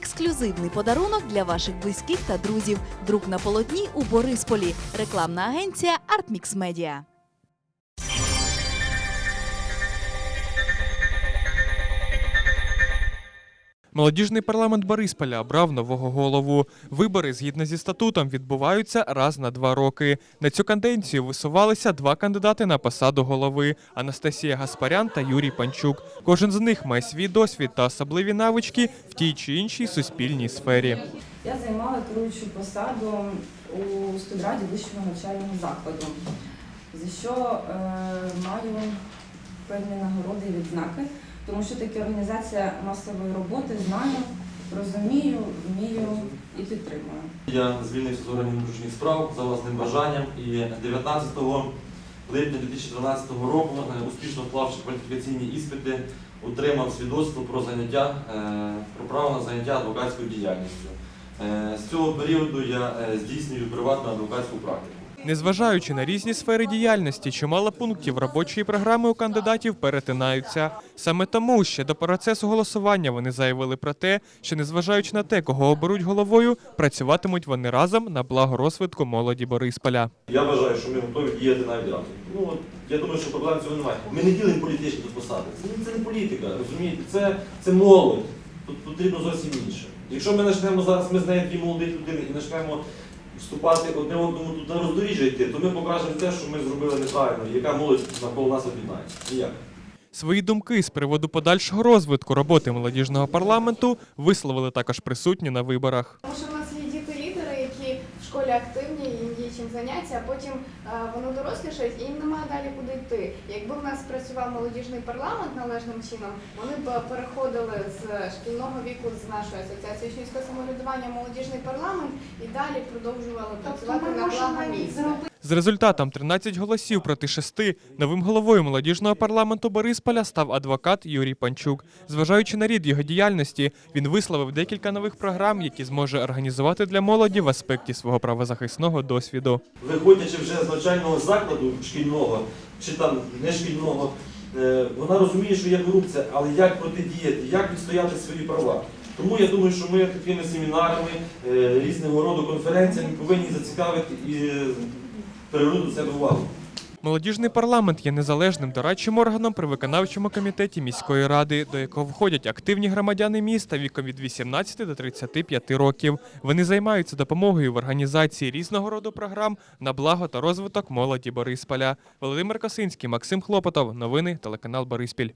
ексклюзивний подарунок для ваших близьких та друзів. Друк на полотні у Борисполі. Рекламна агенція Artmix Media. Молодіжний парламент Борисполя обрав нового голову. Вибори, згідно зі статутом, відбуваються раз на два роки. На цю каденцію висувалися два кандидати на посаду голови Анастасія Гаспарян та Юрій Панчук. Кожен з них має свій досвід та особливі навички в тій чи іншій суспільній сфері. Я займала керуючу посаду у студраді вищого навчального закладу, за що е, маю певні нагороди і відзнаки, тому що таке організація масової роботи знаю, розумію, вмію і підтримую. Я звільнився з органів внутрішніх справ за власним бажанням і 19 липня 2012 року, е, успішно вклавши кваліфікаційні іспити, отримав свідоцтво про заняття, е, про право на заняття адвокатською діяльністю. Е, З цього періоду я здійснюю приватну адвокатську практику. Незважаючи на різні сфери діяльності, чимало пунктів робочої програми у кандидатів перетинаються. Саме тому ще до процесу голосування вони заявили про те, що незважаючи на те, кого оберуть головою, працюватимуть вони разом на благо розвитку молоді Борисполя. Я вважаю, що ми готові діяти навіть разом. Ну, я думаю, що проблем цього немає. Ми не ділимо політичні посади. Це, не політика, розумієте? Це, це молодь. Тут потрібно зовсім інше. Якщо ми почнемо зараз, ми з нею дві молоді людини і почнемо вступати одне одному тут на роздоріжжя йти, то ми покажемо те, що ми зробили неправильно, яка молодь навколо нас об'єднає. Ніяк. Свої думки з приводу подальшого розвитку роботи молодіжного парламенту висловили також присутні на виборах. Тому що в нас є діти-лідери, які в школі активні, їм є чим заняття, а потім е, вони дорослішають і їм немає далі куди йти. Якби в нас працював молодіжний парламент належним чином, вони б переходили з шкільного віку з нашої асоціації учнівського самоврядування молодіжний парламент і далі продовжували працювати на благо міста. З результатом 13 голосів проти 6 новим головою молодіжного парламенту Борисполя став адвокат Юрій Панчук. Зважаючи на рід його діяльності, він висловив декілька нових програм, які зможе організувати для молоді в аспекті свого правозахисного досвіду. Виходячи вже з навчального закладу шкільного чи там не шкільного, е, вона розуміє, що є корупція, але як протидіяти, як відстояти свої права. Тому я думаю, що ми такими семінарами, е, різного роду конференціями повинні зацікавити і е, привернути себе увагу. Молодіжний парламент є незалежним дорадчим органом при виконавчому комітеті міської ради, до якого входять активні громадяни міста віком від 18 до 35 років. Вони займаються допомогою в організації різного роду програм на благо та розвиток молоді Борисполя. Володимир Косинський, Максим Хлопотов. Новини телеканал Бориспіль.